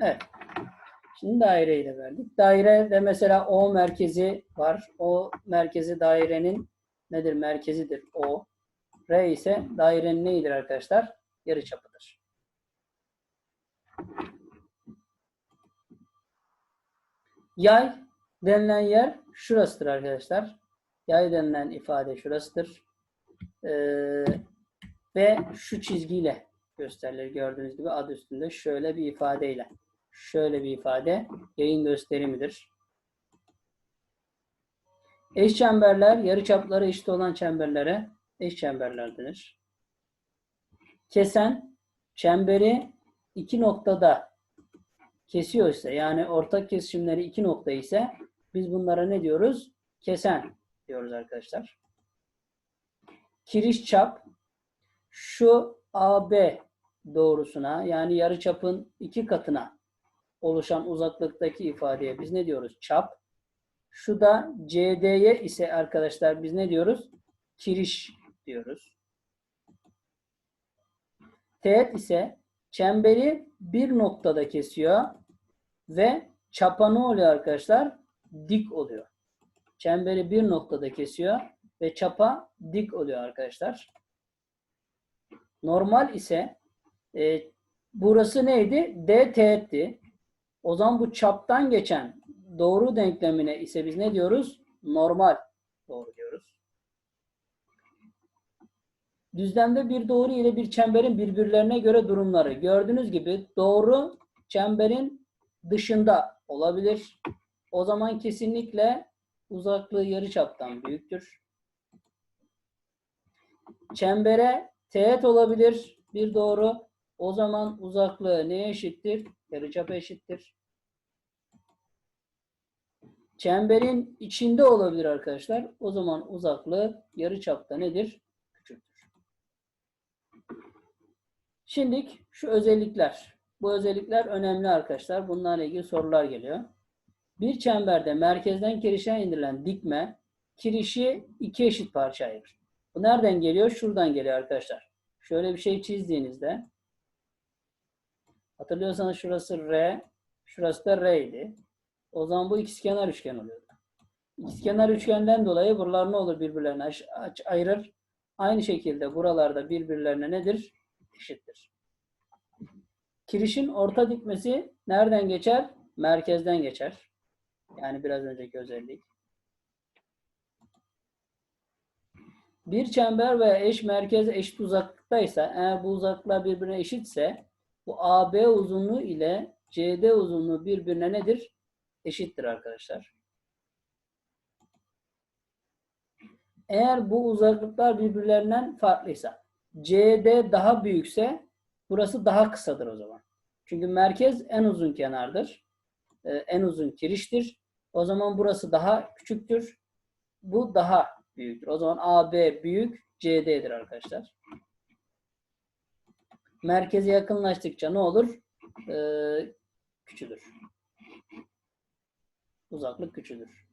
Evet. Şimdi daireyi de verdik. Dairede mesela O merkezi var. O merkezi dairenin nedir? Merkezidir O. R ise dairenin neyidir arkadaşlar? Yarıçapıdır. Yay denilen yer şurasıdır arkadaşlar. Yay denilen ifade şurasıdır. Ee, ve şu çizgiyle gösterilir. Gördüğünüz gibi adı üstünde şöyle bir ifadeyle. Şöyle bir ifade yayın gösterimidir. Eş çemberler, yarıçapları eşit olan çemberlere eş çemberler denir. Kesen, çemberi iki noktada kesiyor ise yani ortak kesişimleri iki nokta ise biz bunlara ne diyoruz? Kesen diyoruz arkadaşlar. Kiriş çap şu AB doğrusuna yani yarıçapın iki katına oluşan uzaklıktaki ifadeye biz ne diyoruz? Çap. Şu da CD'ye ise arkadaşlar biz ne diyoruz? Kiriş diyoruz. Teğet ise çemberi bir noktada kesiyor ve çapa ne oluyor arkadaşlar? Dik oluyor. Çemberi bir noktada kesiyor ve çapa dik oluyor arkadaşlar. Normal ise e, burası neydi? D teğetti. O zaman bu çaptan geçen doğru denklemine ise biz ne diyoruz? Normal doğru diyoruz. Düzlemde bir doğru ile bir çemberin birbirlerine göre durumları. Gördüğünüz gibi doğru çemberin dışında olabilir. O zaman kesinlikle uzaklığı yarıçaptan büyüktür. Çembere teğet olabilir bir doğru. O zaman uzaklığı neye eşittir? Yarıçapa eşittir. Çemberin içinde olabilir arkadaşlar. O zaman uzaklığı yarıçapta nedir? Küçüktür. Şimdi şu özellikler. Bu özellikler önemli arkadaşlar. Bunlarla ilgili sorular geliyor. Bir çemberde merkezden kirişe indirilen dikme kirişi iki eşit parça ayırır. Bu nereden geliyor? Şuradan geliyor arkadaşlar. Şöyle bir şey çizdiğinizde hatırlıyorsanız şurası R, şurası da R idi. O zaman bu ikizkenar üçgen oluyordu. İkizkenar üçgenden dolayı buralar ne olur birbirlerine ayırır. Aynı şekilde buralarda birbirlerine nedir? Eşittir. Kirişin orta dikmesi nereden geçer? Merkezden geçer. Yani biraz önceki özellik. Bir çember veya eş merkez eşit uzaklıktaysa, eğer bu uzaklıklar birbirine eşitse, bu AB uzunluğu ile CD uzunluğu birbirine nedir? Eşittir arkadaşlar. Eğer bu uzaklıklar birbirlerinden farklıysa, CD daha büyükse, burası daha kısadır o zaman. Çünkü merkez en uzun kenardır. En uzun kiriştir. O zaman burası daha küçüktür. Bu daha büyüktür. O zaman AB büyük, CD'dir arkadaşlar. Merkeze yakınlaştıkça ne olur? Ee, küçülür. Uzaklık küçülür.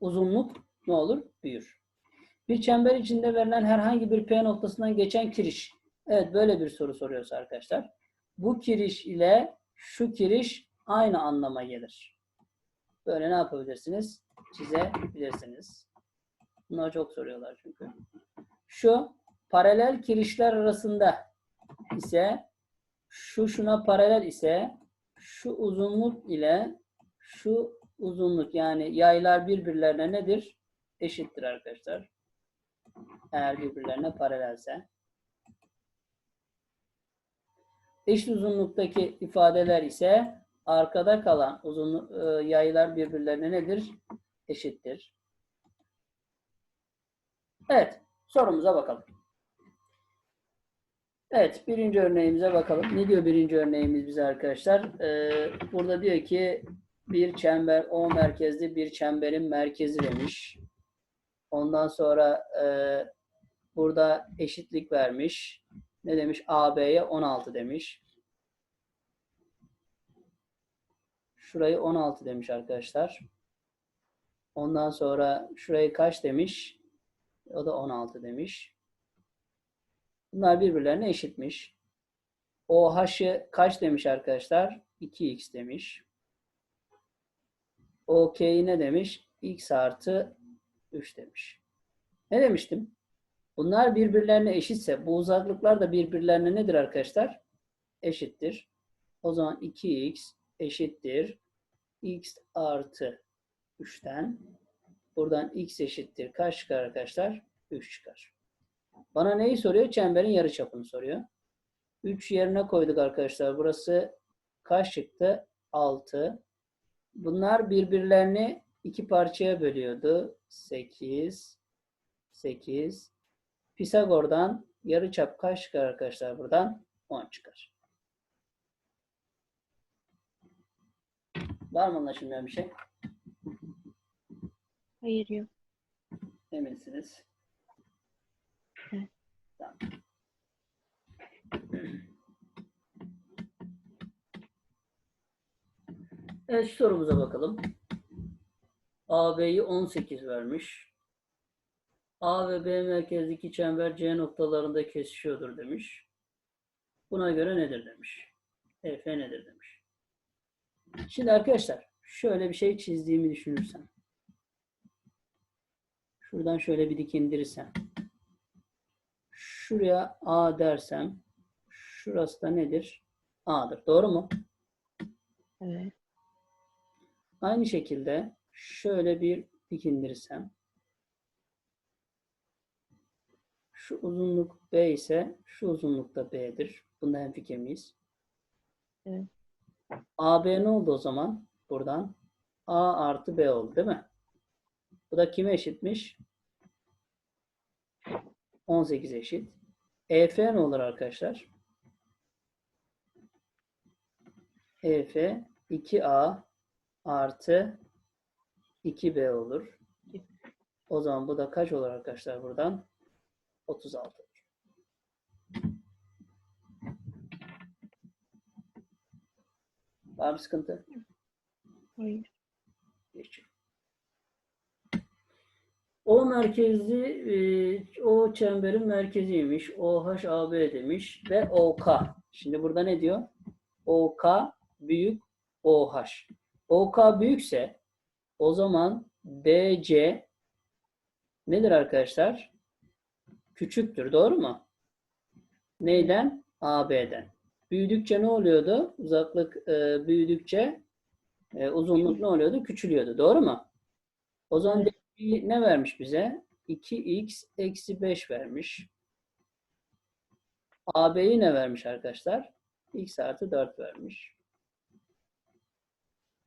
Uzunluk ne olur? Büyür. Bir çember içinde verilen herhangi bir P noktasından geçen kiriş. Evet böyle bir soru soruyorsa arkadaşlar. Bu kiriş ile şu kiriş aynı anlama gelir. Böyle ne yapabilirsiniz? Çizebilirsiniz. Bunlar çok soruyorlar çünkü. Şu paralel kirişler arasında ise şu şuna paralel ise şu uzunluk ile şu uzunluk yani yaylar birbirlerine nedir? Eşittir arkadaşlar. Eğer birbirlerine paralelse. Eşit uzunluktaki ifadeler ise arkada kalan uzun e, yaylar birbirlerine nedir? Eşittir. Evet, sorumuza bakalım. Evet, birinci örneğimize bakalım. Ne diyor birinci örneğimiz bize arkadaşlar? Ee, burada diyor ki bir çember O merkezli bir çemberin merkezi demiş. Ondan sonra e, burada eşitlik vermiş. Ne demiş? AB'ye 16 demiş. Şurayı 16 demiş arkadaşlar. Ondan sonra şurayı kaç demiş? O da 16 demiş. Bunlar birbirlerine eşitmiş. OH'ı kaç demiş arkadaşlar? 2x demiş. OK'yi ne demiş? x artı 3 demiş. Ne demiştim? Bunlar birbirlerine eşitse bu uzaklıklar da birbirlerine nedir arkadaşlar? Eşittir. O zaman 2x eşittir. x artı 3'ten buradan x eşittir. Kaç çıkar arkadaşlar? 3 çıkar. Bana neyi soruyor? Çemberin yarıçapını soruyor. 3 yerine koyduk arkadaşlar. Burası kaç çıktı? 6. Bunlar birbirlerini iki parçaya bölüyordu. 8 8 Pisagor'dan yarıçap kaç çıkar arkadaşlar buradan? 10 çıkar. Var mı anlaşılmayan bir şey? Hayır yok. Eminsiniz. Evet. Şu sorumuza bakalım. AB'yi 18 vermiş. A ve B merkezdeki çember C noktalarında kesişiyordur demiş. Buna göre nedir demiş. EF nedir demiş. Şimdi arkadaşlar şöyle bir şey çizdiğimi düşünürsem. Şuradan şöyle bir dik indirirsem. Şuraya A dersem şurası da nedir? A'dır. Doğru mu? Evet. Aynı şekilde şöyle bir dik indirirsem şu uzunluk B ise şu uzunluk da B'dir. Bunda hemfikir miyiz? Evet. AB ne oldu o zaman? Buradan A artı B oldu değil mi? Bu da kime eşitmiş? 18 eşit. EF ne olur arkadaşlar? EF 2A artı 2B olur. O zaman bu da kaç olur arkadaşlar buradan? 36 olur. Var mı sıkıntı? Hayır. O merkezi, e, o çemberin merkeziymiş. OH AB demiş ve OK. Şimdi burada ne diyor? OK büyük OH. OK büyükse o zaman BC nedir arkadaşlar? Küçüktür. Doğru mu? Neyden? AB'den. Büyüdükçe ne oluyordu? Uzaklık e, büyüdükçe e, uzunluk ne oluyordu? Küçülüyordu. Doğru mu? O zaman ne vermiş bize? 2x eksi 5 vermiş. AB'yi ne vermiş arkadaşlar? x artı 4 vermiş.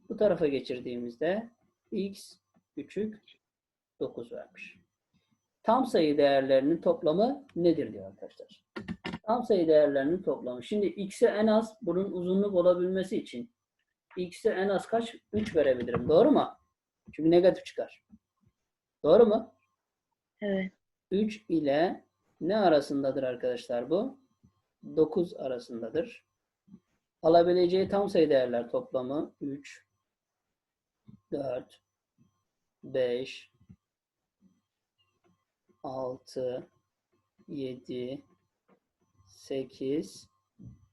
Bu tarafa geçirdiğimizde x küçük 9 vermiş. Tam sayı değerlerinin toplamı nedir diyor arkadaşlar. Tam sayı değerlerinin toplamı. Şimdi x'e en az bunun uzunluk olabilmesi için x'e en az kaç? 3 verebilirim. Doğru mu? Çünkü negatif çıkar. Doğru mu? Evet. 3 ile ne arasındadır arkadaşlar bu? 9 arasındadır. Alabileceği tam sayı değerler toplamı 3, 4, 5, 6, 7, 8,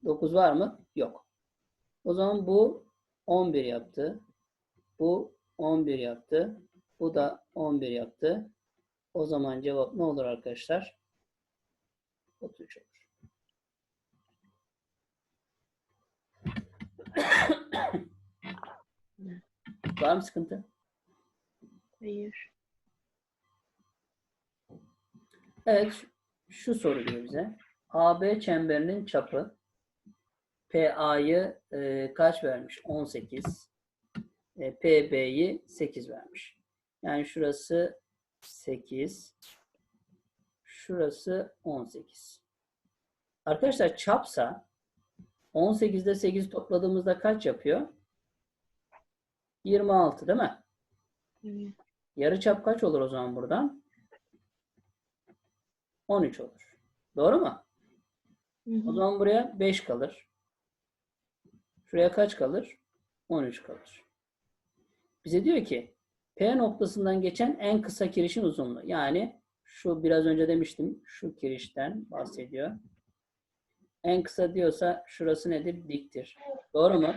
9 var mı? Yok. O zaman bu 11 yaptı. Bu 11 yaptı. Bu da 11 yaptı. O zaman cevap ne olur arkadaşlar? 33 olur. Var mı sıkıntı? Hayır. Evet. Şu soru diyor bize. AB çemberinin çapı PA'yı e, kaç vermiş? 18. E, PB'yi 8 vermiş. Yani şurası 8. Şurası 18. Arkadaşlar çapsa 18'de 8 topladığımızda kaç yapıyor? 26 değil mi? Evet. Yarıçap kaç olur o zaman buradan? 13 olur. Doğru mu? Hı O hı. zaman buraya 5 kalır. Şuraya kaç kalır? 13 kalır. Bize diyor ki P noktasından geçen en kısa kirişin uzunluğu. Yani şu biraz önce demiştim. Şu kirişten bahsediyor. En kısa diyorsa şurası nedir? Diktir. Doğru mu?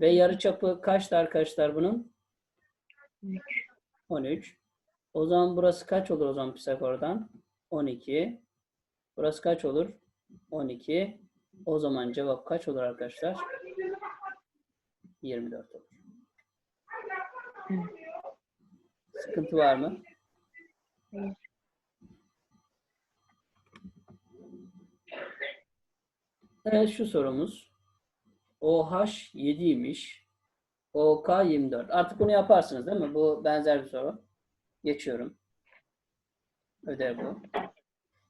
Ve yarıçapı kaçtı arkadaşlar bunun? 13. 13. O zaman burası kaç olur o zaman Pisagor'dan? 12. Burası kaç olur? 12. O zaman cevap kaç olur arkadaşlar? 24 olur. Evet. Sıkıntı var mı? Hayır. Evet şu sorumuz. OH 7'ymiş. OK 24. Artık bunu yaparsınız değil mi? Bu benzer bir soru. Geçiyorum. Ödev bu.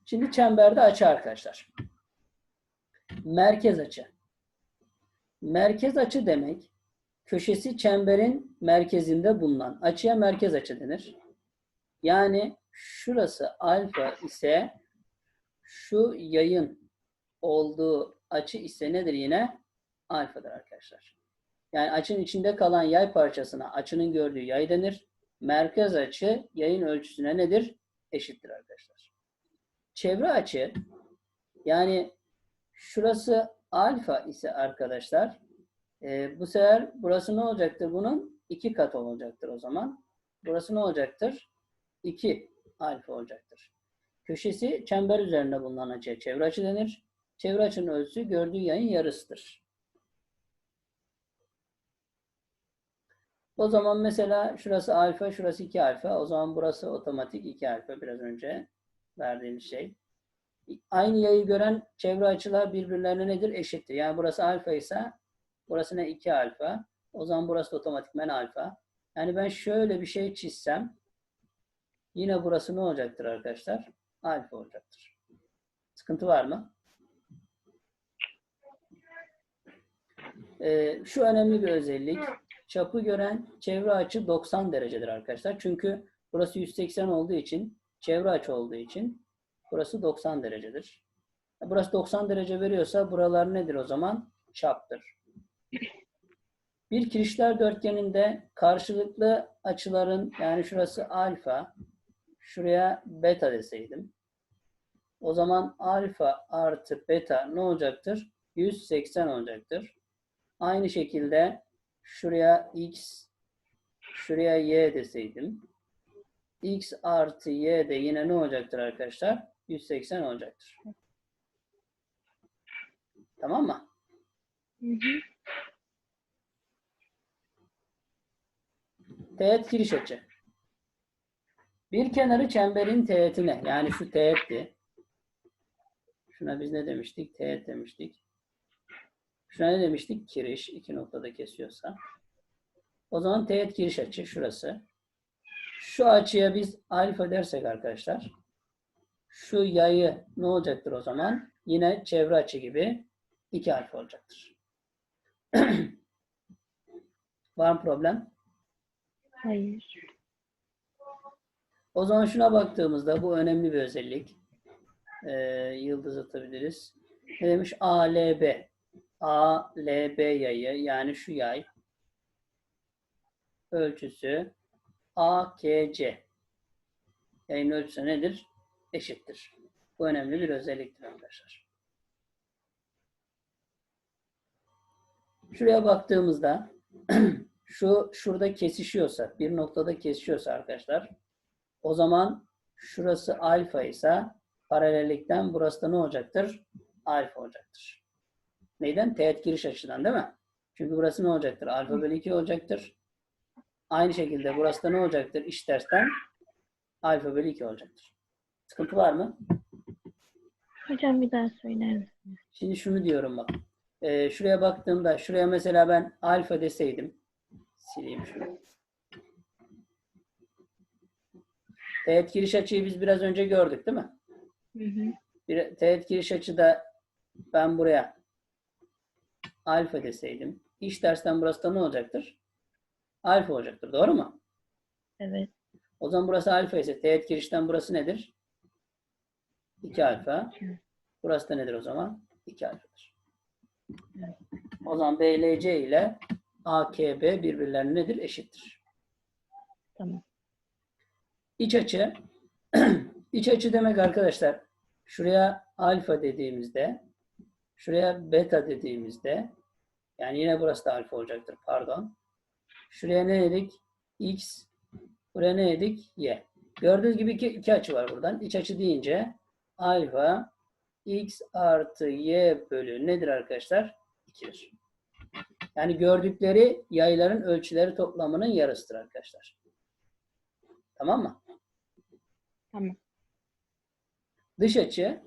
Şimdi çemberde açı arkadaşlar. Merkez açı. Merkez açı demek köşesi çemberin merkezinde bulunan açıya merkez açı denir. Yani şurası alfa ise şu yayın olduğu açı ise nedir yine? Alfadır arkadaşlar. Yani açının içinde kalan yay parçasına açının gördüğü yay denir. Merkez açı yayın ölçüsüne nedir? Eşittir arkadaşlar. Çevre açı yani şurası alfa ise arkadaşlar e, bu sefer burası ne olacaktır? Bunun iki katı olacaktır o zaman. Burası ne olacaktır? 2 alfa olacaktır. Köşesi çember üzerinde bulunan açıya çevre açı denir. Çevre açının ölçüsü gördüğü yayın yarısıdır. O zaman mesela şurası alfa, şurası 2 alfa. O zaman burası otomatik 2 alfa biraz önce verdiğimiz şey. Aynı yayı gören çevre açılar birbirlerine nedir? Eşittir. Yani burası alfa ise burası ne? 2 alfa. O zaman burası da otomatikmen alfa. Yani ben şöyle bir şey çizsem yine burası ne olacaktır arkadaşlar? Alfa olacaktır. Sıkıntı var mı? Ee, şu önemli bir özellik. Çapı gören çevre açı 90 derecedir arkadaşlar. Çünkü burası 180 olduğu için, çevre açı olduğu için burası 90 derecedir. Burası 90 derece veriyorsa buralar nedir o zaman? Çaptır. Bir kirişler dörtgeninde karşılıklı açıların yani şurası alfa, şuraya beta deseydim. O zaman alfa artı beta ne olacaktır? 180 olacaktır. Aynı şekilde şuraya x, şuraya y deseydim. x artı y de yine ne olacaktır arkadaşlar? 180 olacaktır. Tamam mı? Hı hı. Teğet giriş açı. Bir kenarı çemberin teğetine yani şu teğetti. Şuna biz ne demiştik? Teğet demiştik. Şuna ne demiştik? Kiriş. iki noktada kesiyorsa. O zaman teğet giriş açı şurası. Şu açıya biz alfa dersek arkadaşlar şu yayı ne olacaktır o zaman? Yine çevre açı gibi 2 alfa olacaktır. Var mı problem? Hayır. O zaman şuna baktığımızda bu önemli bir özellik. Ee, yıldız atabiliriz. Ne demiş? ALB. ALB yayı yani şu yay ölçüsü AKC. Yayın ölçüsü nedir? Eşittir. Bu önemli bir özelliktir arkadaşlar. Şuraya baktığımızda şu şurada kesişiyorsa, bir noktada kesişiyorsa arkadaşlar o zaman şurası alfa ise paralellikten burası da ne olacaktır? Alfa olacaktır. Neyden? Teğet giriş açıdan değil mi? Çünkü burası ne olacaktır? Alfa bölü 2 olacaktır. Aynı şekilde burası da ne olacaktır? İş tersten alfa bölü 2 olacaktır. Sıkıntı var mı? Hocam bir daha söyler misiniz? Şimdi şunu diyorum bak. Ee, şuraya baktığımda şuraya mesela ben alfa deseydim sileyim şunu. Teğet giriş açıyı biz biraz önce gördük değil mi? Hı hı. Bir teğet giriş açıda ben buraya alfa deseydim. İş dersten burası da ne olacaktır? Alfa olacaktır. Doğru mu? Evet. O zaman burası alfa ise teğet girişten burası nedir? 2 alfa. Burası da nedir o zaman? 2 alfadır. O zaman BLC ile A, K, birbirlerine nedir? Eşittir. Tamam. İç açı. iç açı demek arkadaşlar şuraya alfa dediğimizde şuraya beta dediğimizde yani yine burası da alfa olacaktır pardon. Şuraya ne dedik? X. Buraya ne dedik? Y. Gördüğünüz gibi iki, iki açı var buradan. İç açı deyince alfa x artı y bölü nedir arkadaşlar? 2'dir. Yani gördükleri yayların ölçüleri toplamının yarısıdır arkadaşlar. Tamam mı? Tamam. Dış açı.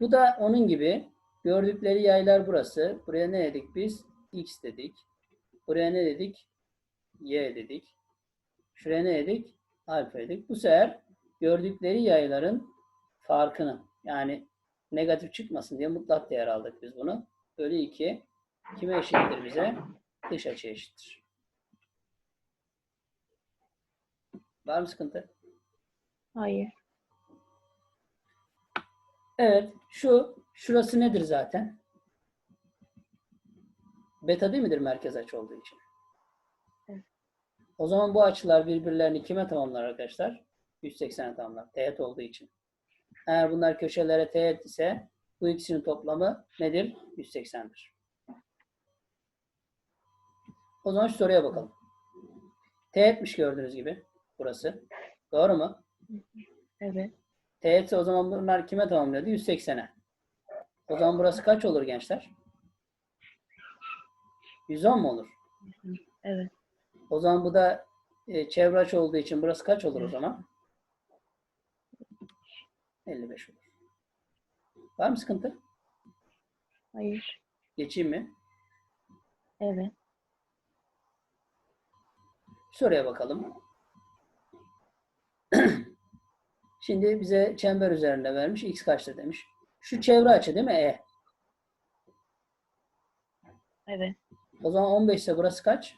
Bu da onun gibi. Gördükleri yaylar burası. Buraya ne dedik biz? X dedik. Buraya ne dedik? Y dedik. Şuraya ne dedik? Alfa dedik. Bu sefer gördükleri yayların farkını yani negatif çıkmasın diye mutlak değer aldık biz bunu. Bölü 2 kime eşittir bize? Dış açı eşittir. Var mı sıkıntı? Hayır. Evet. Şu, şurası nedir zaten? Beta değil midir merkez açı olduğu için? O zaman bu açılar birbirlerini kime tamamlar arkadaşlar? 180'e tamamlar. Teğet olduğu için. Eğer bunlar köşelere teğet ise bu ikisinin toplamı nedir? 180'dir. O zaman şu soruya bakalım. Teğetmiş gördüğünüz gibi burası. Doğru mu? Evet. Teğetse o zaman bunlar kime tamamlıyordu? 180'e. O zaman burası kaç olur gençler? 110 mu olur? Evet. O zaman bu da e, çevre açı olduğu için burası kaç olur o zaman? 55 olur. Var mı sıkıntı? Hayır. Geçeyim mi? Evet. Soruya bakalım. Şimdi bize çember üzerinde vermiş. X kaçtır demiş. Şu çevre açı değil mi? E. Evet. O zaman 15 ise burası kaç?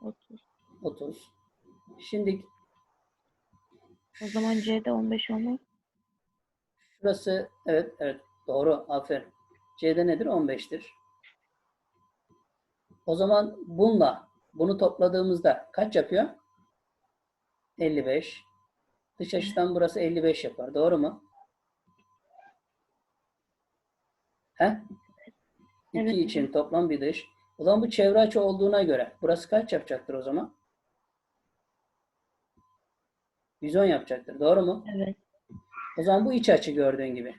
30. 30. Şimdi o zaman C'de 15 olmaz. Şurası evet evet doğru aferin. C'de nedir? 15'tir. O zaman bununla bunu topladığımızda kaç yapıyor? 55. Dış açıdan burası 55 yapar. Doğru mu? He? 2 evet. için toplam bir dış. O zaman bu çevre açı olduğuna göre burası kaç yapacaktır o zaman? 110 yapacaktır. Doğru mu? Evet. O zaman bu iç açı gördüğün gibi.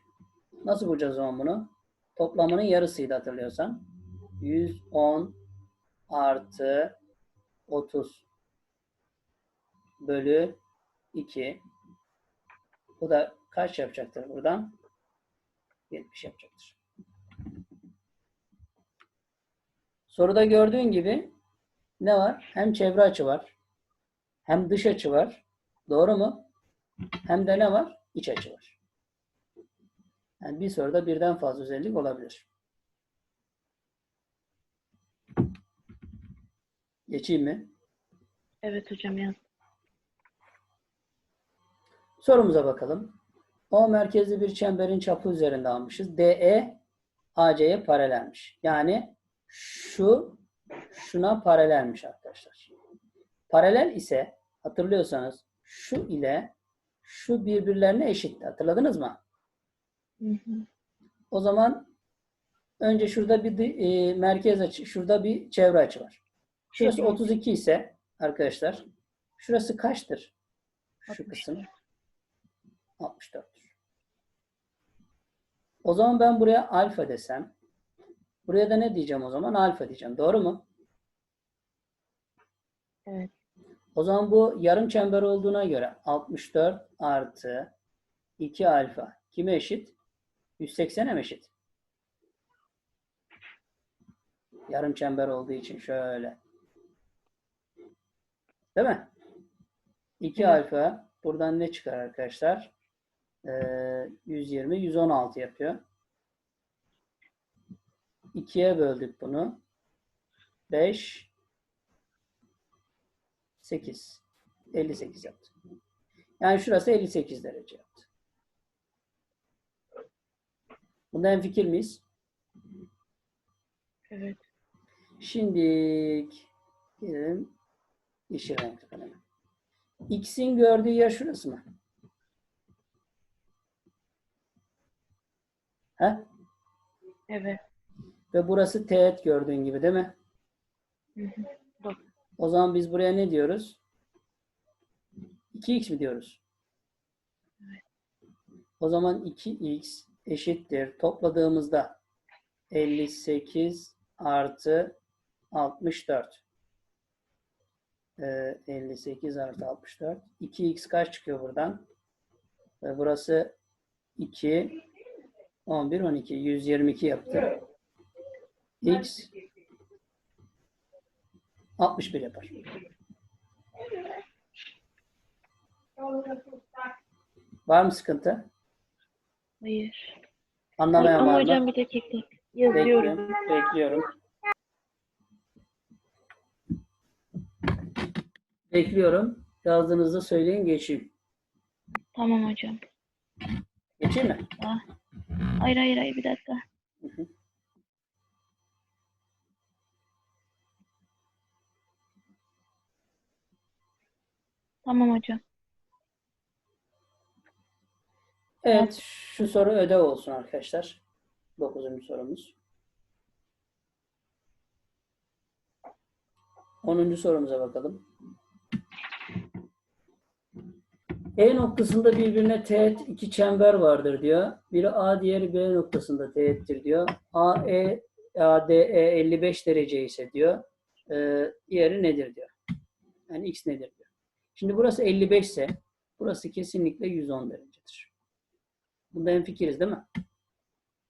Nasıl bulacağız o zaman bunu? Toplamının yarısıydı hatırlıyorsan. 110 artı 30 bölü 2. Bu da kaç yapacaktır buradan? 70 yapacaktır. Soruda gördüğün gibi ne var? Hem çevre açı var. Hem dış açı var. Doğru mu? Hem de ne var? İç açı var. Yani bir soruda birden fazla özellik olabilir. Geçeyim mi? Evet hocam yaz. Sorumuza bakalım. O merkezli bir çemberin çapı üzerinde almışız. DE AC'ye paralelmiş. Yani şu şuna paralelmiş arkadaşlar. Paralel ise hatırlıyorsanız şu ile şu birbirlerine eşitti. Hatırladınız mı? Hı hı. O zaman önce şurada bir e, merkez açı, şurada bir çevre açı var. Şurası 32 ise arkadaşlar şurası kaçtır? Şu kısım 64. O zaman ben buraya alfa desem buraya da ne diyeceğim o zaman? Alfa diyeceğim. Doğru mu? Evet. O zaman bu yarım çember olduğuna göre 64 artı 2 alfa kime eşit? 180'e mi eşit? Yarım çember olduğu için şöyle Değil mi? 2 evet. alfa buradan ne çıkar arkadaşlar? Ee, 120, 116 yapıyor. 2'ye böldük bunu. 5, 8, 58 yaptı. Yani şurası 58 derece yaptı. Bunda en fikir miyiz? Evet. Şimdi gelelim Yeşil renkli kaleme. X'in gördüğü yer şurası mı? He? Evet. Ve burası teğet gördüğün gibi değil mi? O zaman biz buraya ne diyoruz? 2x mi diyoruz? Evet. O zaman 2x eşittir. Topladığımızda 58 artı 64. Ee, 58 artı 64. 2x kaç çıkıyor buradan? Ee, burası 2, 11, 12. 122 yaptı. x 61 yapar. Var mı sıkıntı? Hayır. Anlamayan Ama var hocam mı? bir dakika. Yazıyorum. Bekliyorum. Bekliyorum. Bekliyorum. Yazdığınızda söyleyin geçeyim. Tamam hocam. Geçeyim mi? Ah. Hayır hayır hayır bir dakika. Hı hı. Tamam hocam. Evet, şu soru ödev olsun arkadaşlar. Dokuzuncu sorumuz. Onuncu sorumuza bakalım. E noktasında birbirine teğet iki çember vardır diyor. Biri A diğeri B noktasında teğettir diyor. AE ADE 55 derece ise diyor. E, diğeri nedir diyor. Yani x nedir diyor. Şimdi burası 55 ise burası kesinlikle 110 derecedir. Bunda hemfikiriz değil mi?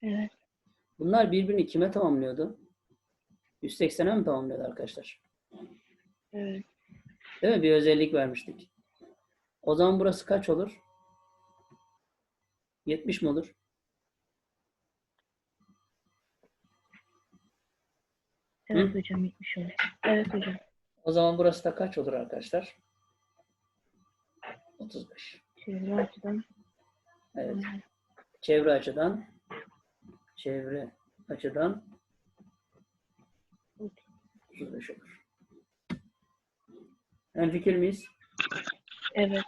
Evet. Bunlar birbirini kime tamamlıyordu? 180'e mi tamamlıyordu arkadaşlar? Evet. Değil mi? Bir özellik vermiştik. O zaman burası kaç olur? 70 mi olur? Evet hocam 70 olur. Evet hocam. O zaman burası da kaç olur arkadaşlar? 35. Çevre açıdan. Evet. Çevre açıdan çevre açıdan 35 olur. En fikir miyiz? Evet.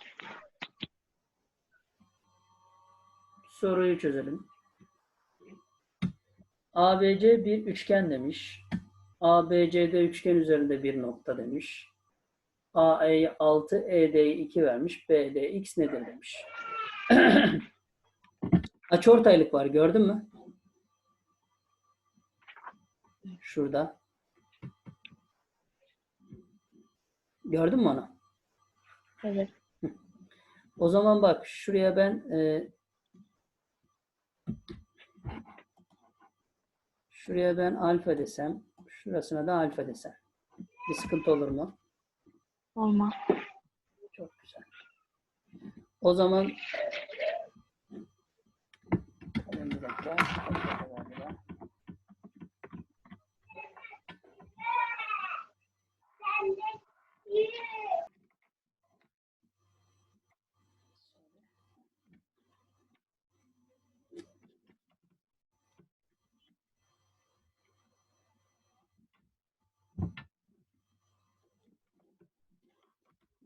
Soruyu çözelim. ABC bir üçgen demiş. ABCD üçgen üzerinde bir nokta demiş. AE'ye 6, ED'ye 2 vermiş. BD x nedir demiş. Açıortaylık var gördün mü? Şurada. Gördün mü onu? Evet. O zaman bak şuraya ben e, şuraya ben alfa desem, şurasına da alfa desem. Bir sıkıntı olur mu? Olmaz. Çok güzel. O zaman bir dakika.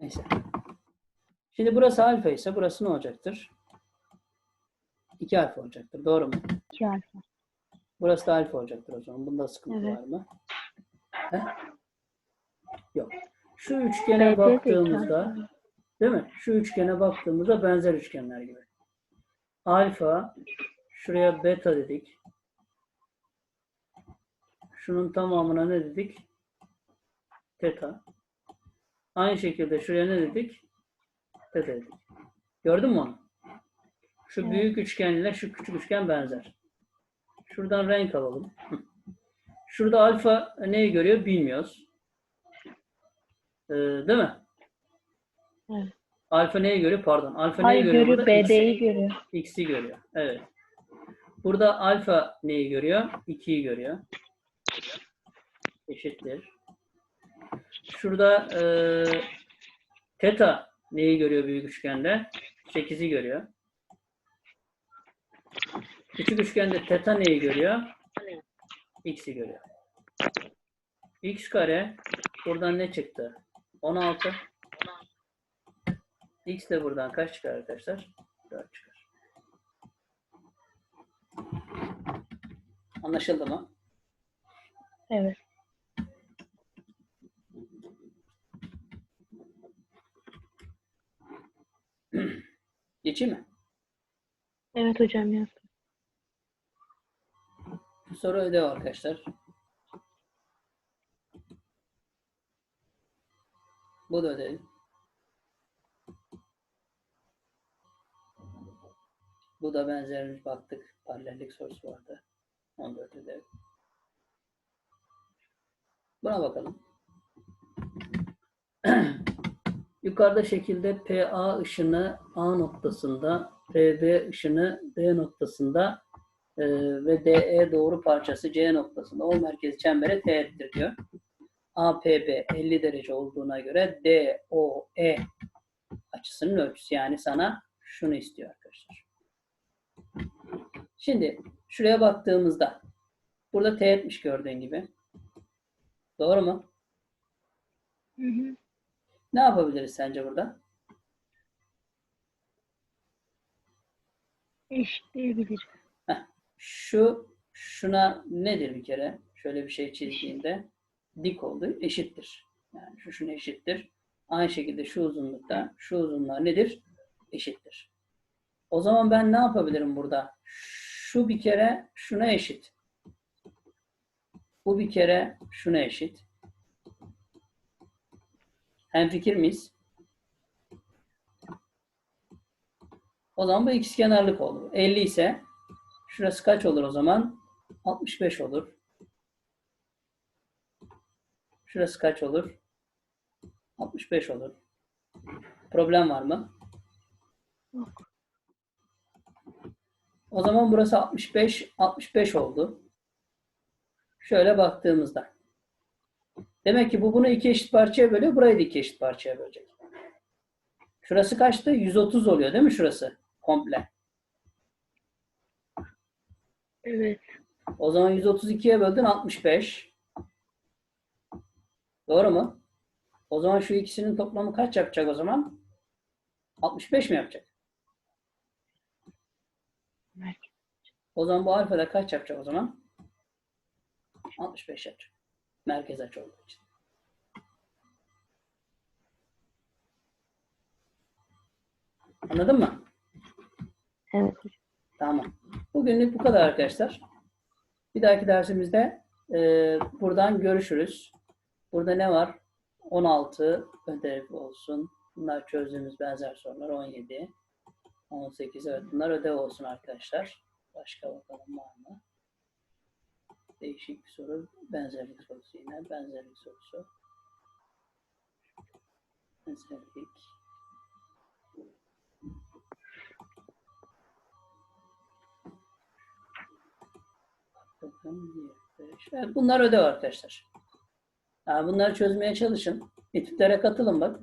Neyse. Şimdi burası alfa ise burası ne olacaktır? 2 alfa olacaktır. Doğru mu? 2 alfa. Burası da alfa olacaktır o zaman. Bunda sıkıntı Evet. var mı? He? Yok. Şu üçgene baktığımızda değil mi? Şu üçgene baktığımızda benzer üçgenler gibi. Alfa şuraya beta dedik. Şunun tamamına ne dedik? Teta. Aynı şekilde şuraya ne dedik? Teta dedik. Gördün mü onu? Şu büyük üçgenle şu küçük üçgen benzer. Şuradan renk alalım. Şurada alfa neyi görüyor bilmiyoruz. Ee, değil mi? Evet. Alfa neyi görüyor? Pardon. Alfa neyi görüyor? görüyor. BD'yi görüyor. X'i görüyor. Evet. Burada alfa neyi görüyor? 2'yi görüyor. Eşittir. Şurada eee teta neyi görüyor büyük üçgende? 8'i görüyor. Küçük üçgende teta neyi görüyor? X'i görüyor. X kare buradan ne çıktı? 16. X de buradan kaç çıkar arkadaşlar? 4 çıkar. Anlaşıldı mı? Evet. Geçeyim mi? Evet hocam yazdım. Soru ödev arkadaşlar. Bu da ödev. Bu da benzermiş baktık. Paralellik sorusu vardı. 14 ödev. Buna bakalım. Yukarıda şekilde PA ışını A noktasında, PB ışını D noktasında e, ve DE doğru parçası C noktasında o merkezi çembere teğettir diyor. APB 50 derece olduğuna göre DOE açısının ölçüsü. Yani sana şunu istiyor arkadaşlar. Şimdi şuraya baktığımızda burada teğetmiş gördüğün gibi. Doğru mu? Hı hı. Ne yapabiliriz sence burada? Eşitleyebilir. Şu şuna nedir bir kere? Şöyle bir şey çizdiğimde dik oldu. Eşittir. Yani şu şuna eşittir. Aynı şekilde şu uzunlukta şu uzunluğa nedir? Eşittir. O zaman ben ne yapabilirim burada? Şu bir kere şuna eşit. Bu bir kere şuna eşit. Hemfikir miyiz? O zaman bu ikizkenarlık oldu. 50 ise şurası kaç olur o zaman? 65 olur. Şurası kaç olur? 65 olur. Problem var mı? Yok. O zaman burası 65, 65 oldu. Şöyle baktığımızda. Demek ki bu bunu iki eşit parçaya bölüyor. Burayı da iki eşit parçaya bölecek. Şurası kaçtı? 130 oluyor değil mi şurası? Komple. Evet. O zaman 132'ye böldün 65. Doğru mu? O zaman şu ikisinin toplamı kaç yapacak o zaman? 65 mi yapacak? O zaman bu alfada kaç yapacak o zaman? 65 yapacak. Merkez açı olduğu için. Anladın mı? Evet. Tamam. Bugünlük bu kadar arkadaşlar. Bir dahaki dersimizde e, buradan görüşürüz. Burada ne var? 16 ödev olsun. Bunlar çözdüğümüz benzer sorular. 17, 18 evet bunlar ödev olsun arkadaşlar. Başka bakalım var mı? Değişik bir soru. Benzerlik sorusu yine. Benzerlik sorusu. Benzerlik. Bakın, bir, beş. Evet, bunlar ödev arkadaşlar. Yani bunları çözmeye çalışın. Etütlere katılın bak.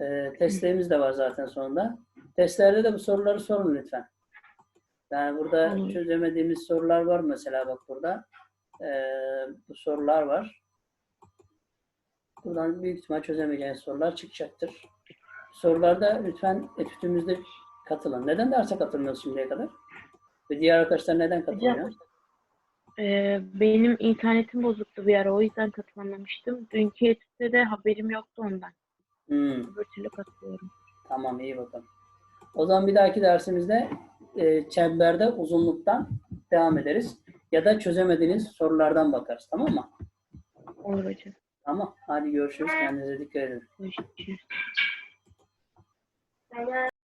Ee, testlerimiz de var zaten sonunda. Testlerde de bu soruları sorun lütfen. Yani burada Olur. çözemediğimiz sorular var mesela bak burada. Ee, bu sorular var. Buradan büyük ihtimal çözemeyeceğiniz sorular çıkacaktır. Sorularda lütfen etütümüzde katılın. Neden derse katılmıyorsunuz şimdiye kadar? Ve diğer arkadaşlar neden katılmıyor? Ee, benim internetim bozuktu bir ara. O yüzden katılamamıştım. Dünkü etütte de haberim yoktu ondan. Hmm. Öbür türlü katılıyorum. Tamam iyi bakalım. O zaman bir dahaki dersimizde e, çemberde uzunluktan devam ederiz. Ya da çözemediğiniz sorulardan bakarız. Tamam mı? Olur hocam. Tamam. Hadi görüşürüz. Kendinize dikkat edin. Görüşürüz.